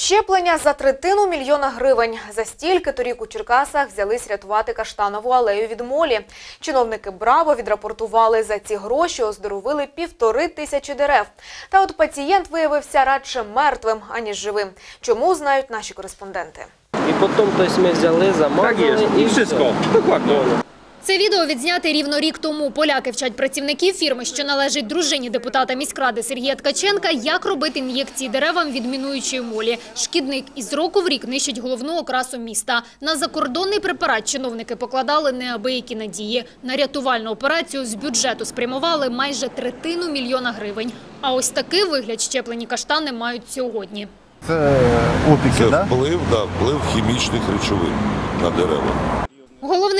Щеплення за третину мільйона гривень. За стільки торік у Черкасах взялись рятувати каштанову алею від молі. Чиновники Браво відрапортували за ці гроші, оздоровили півтори тисячі дерев. Та от пацієнт виявився радше мертвим, аніж живим. Чому знають наші кореспонденти? І потім тобто, ми взяли, замазали і все. Це відео відзняте рівно рік тому. Поляки вчать працівників фірми, що належить дружині депутата міськради Сергія Ткаченка, як робити ін'єкції деревам від мінуючої молі. Шкідник із року в рік нищить головну окрасу міста. На закордонний препарат чиновники покладали неабиякі надії. На рятувальну операцію з бюджету спрямували майже третину мільйона гривень. А ось такий вигляд щеплені каштани мають сьогодні. Це опіки, Це да? вплив, да, вплив хімічних речовин на дерева.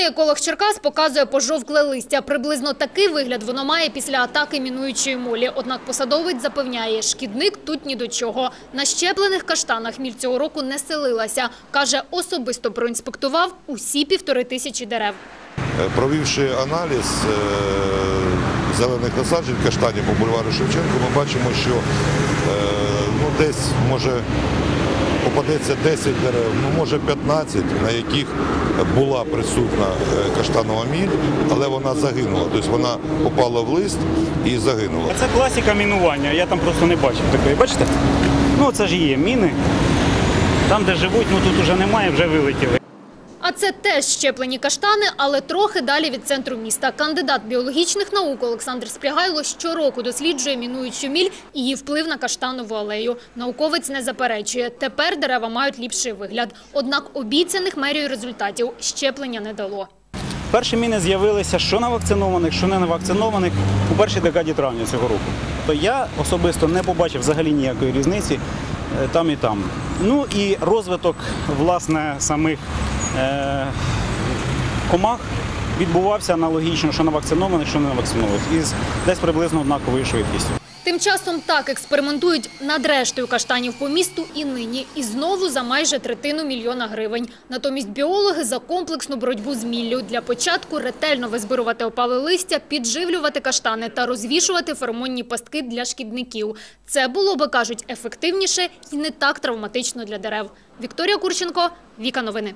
Головний еколог Черкас показує пожовкле листя. Приблизно такий вигляд воно має після атаки мінуючої молі. Однак посадовець запевняє, шкідник тут ні до чого. На щеплених каштанах міль цього року не селилася. Каже, особисто проінспектував усі півтори тисячі дерев. Е, Провівши аналіз е, зелених насаджень каштанів по бульвару Шевченко, ми бачимо, що е, ну, десь може попадеться 10 дерев, ну може 15, на яких була присутня е, каштанова міль, але вона загинула. Тобто вона попала в лист і загинула. Це класика мінування, я там просто не бачив такої. Бачите? Ну це ж є міни. Там, де живуть, ну тут вже немає, вже вилетіли. А це теж щеплені каштани, але трохи далі від центру міста. Кандидат біологічних наук Олександр Спрягайло щороку досліджує мінуючу міль і її вплив на каштанову алею. Науковець не заперечує. Тепер дерева мають ліпший вигляд. Однак обіцяних мерію результатів щеплення не дало. Перші міни з'явилися що на вакцинованих, що не на вакцинованих у першій декаді травня цього року. То я особисто не побачив взагалі ніякої різниці е, там і там. Ну і розвиток власне самих комах відбувався аналогічно, що на вакцинованих, що не на із десь приблизно однаковою швидкістю. Тим часом так експериментують над рештою каштанів по місту і нині. І знову за майже третину мільйона гривень. Натомість біологи за комплексну боротьбу з міллю. Для початку ретельно визбирувати опале листя, підживлювати каштани та розвішувати феромонні пастки для шкідників. Це було би, кажуть, ефективніше і не так травматично для дерев. Вікторія Курченко, Віка Новини.